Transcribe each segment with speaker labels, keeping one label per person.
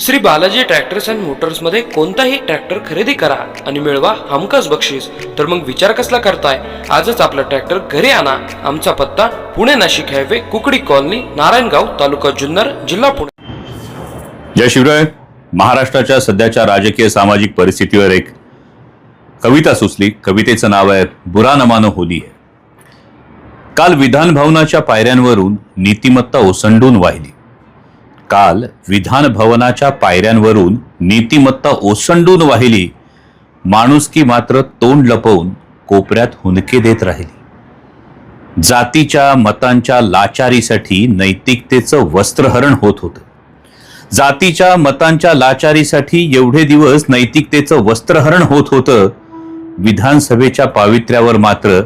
Speaker 1: Shri Balaji tractors and मोटर्समध्ये कोणताही tractor खरेदी करा आणि मिळवा हमखास बक्षीस. तर मग विचार कसला करताय? आजच आपला ट्रॅक्टर घरी आणा. आमचा पत्ता पुणे नाशिक हायवे कुकडी कॉलनी नारायणगाव तालुका जुन्नर जिल्हा पुणे.
Speaker 2: जय शिवराय. महाराष्ट्राच्या सध्याच्या राजकीय सामाजिक परिस्थितीवर एक कविता सुचली. कवितेचं नाव आहे बुरा न होली आहे काल विधान भवनाच्या पायऱ्यांवरून नीतिमत्ता ओसंडून वाहिली. काल विधान भवनाच्या पायऱ्यांवरून नीतिमत्ता ओसंडून वाहिली. माणुसकी मात्र तोंड लपवून कोपऱ्यात हुंदके देत राहिली. जातीच्या मतांच्या लाचारीसाठी नैतिकतेचं वस्त्रहरण होत होतं. जातीच्या मतांच्या लाचारीसाठी एवढे दिवस नैतिकतेचं वस्त्रहरण होत होतं. विधानसभेच्या पावित्र्यावर मात्र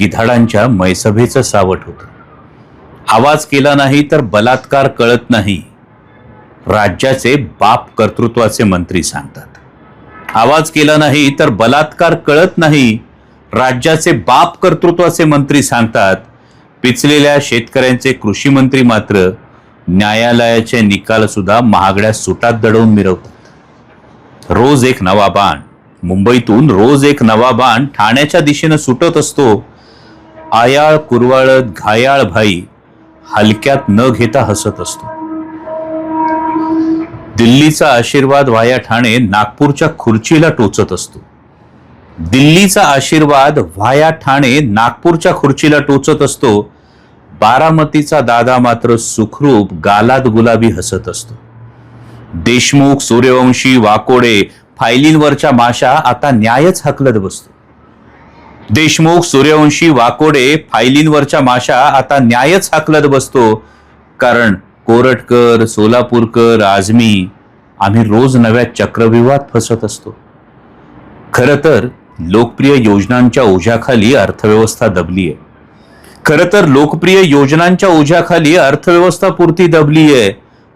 Speaker 2: गिधाडांच्या मैसभेचं सावट होतं. आवाज केला नाही तर बलात्कार कळत नाही. राज्याचे बाप कर्तृत्वाचे मंत्री सांगतात. आवाज केला नाही तर बलात्कार कळत नाही. राज्याचे बाप कर्तृत्वाचे मंत्री सांगतात पिचलेल्या शेतकऱ्यांचे कृषी मंत्री मात्र न्यायालयाचे निकाल सुद्धा महागड्या सुटात दडवून मिरवतात. रोज एक नवा बाण मुंबईतून रोज एक नवा बाण ठाण्याच्या दिशेनं सुटत असतो. आयाळ कुरवाळत घायाळ भाई हलक्यात न घेता हसत असतो. दिल्लीचा आशीर्वाद वाया ठाणे नागपूरच्या खुर्चीला टोचत असतो. दिल्लीचा आशीर्वाद व्हाया ठाणे नागपूरच्या खुर्चीला टोचत असतो. बारामतीचा दादा मात्र सुखरूप गालात गुलाबी हसत असतो. देशमुख सूर्यवंशी वाकोडे फायलींवरच्या माशा आता न्यायच हकलत बसतो. देशमुख सूर्यवंशी वाकोडे फायलींवरच्या माशा आता न्यायच हाकलत बसतो. कारण कोरटकर सोलापूरकर आझमी आम्ही रोज नव्या चक्रव्यूहात फसत असतो. खरं तर लोकप्रिय योजनांच्या ओझ्याखाली अर्थव्यवस्था दबली आहे खरं तर लोकप्रिय योजनांच्या ओझ्याखाली अर्थव्यवस्था पुरती दबली आहे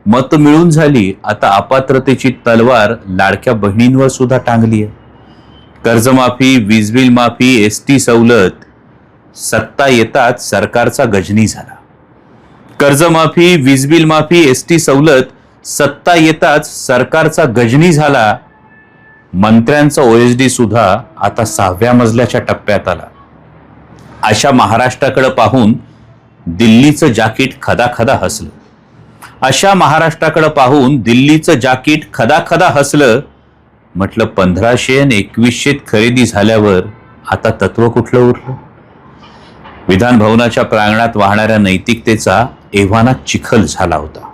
Speaker 2: मत मिळून झाली आता अपात्रतेची तलवार लाडक्या बहिणींवर सुद्धा टांगली आहे कर्जमाफी वीजबिल माफी एस टी सवलत सत्ता येताच सरकारचा गजनी झाला. कर्जमाफी वीजबिल माफी एस टी सवलत सत्ता येताच सरकारचा गजनी झाला. मंत्र्यांचा ओएसडी सुद्धा आता सहाव्या मजल्याच्या टप्प्यात आला. अशा महाराष्ट्राकडे पाहून दिल्लीचं जाकीट खदाखदा हसलं. अशा महाराष्ट्राकडे पाहून दिल्लीचं जाकीट खदा खदा हसलं. म्हटलं पंधराशे आणि एकवीसशेत खरेदी झाल्यावर आता तत्व कुठलं उरलं? विधान भवनाच्या प्रांगणात वाहणाऱ्या नैतिकतेचा एव्हाना चिखल झाला होता.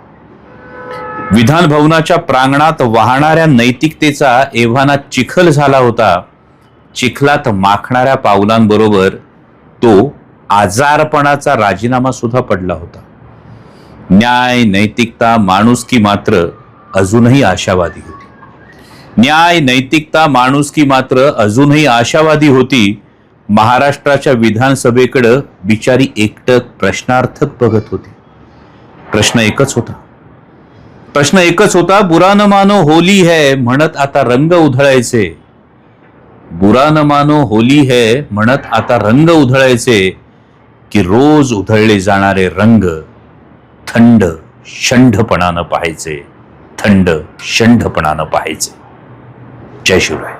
Speaker 2: विधान भवनाच्या प्रांगणात वाहणाऱ्या नैतिकतेचा एव्हाना चिखल झाला होता. चिखलात माखणाऱ्या पावलांबरोबर तो आजारपणाचा राजीनामा सुद्धा पडला होता. न्याय नैतिकता माणुसकी मात्र अजूनही आशावादी होती. न्याय नैतिकता माणुसकी मात्र अजूनही आशावादी होती. महाराष्ट्राच्या विधानसभेकडं बिचारी एकटक प्रश्नार्थक बघत होती. प्रश्न एकच होता. प्रश्न एकच होता बुरा न मानो होली है म्हणत आता रंग उधळायचे. बुरा न मानो होली है म्हणत आता रंग उधळायचे. की रोज उधळले जाणारे रंग थंड शंढपणानं पाहायचे. थंड शंढपणानं पाहायचे. जय शिवराय.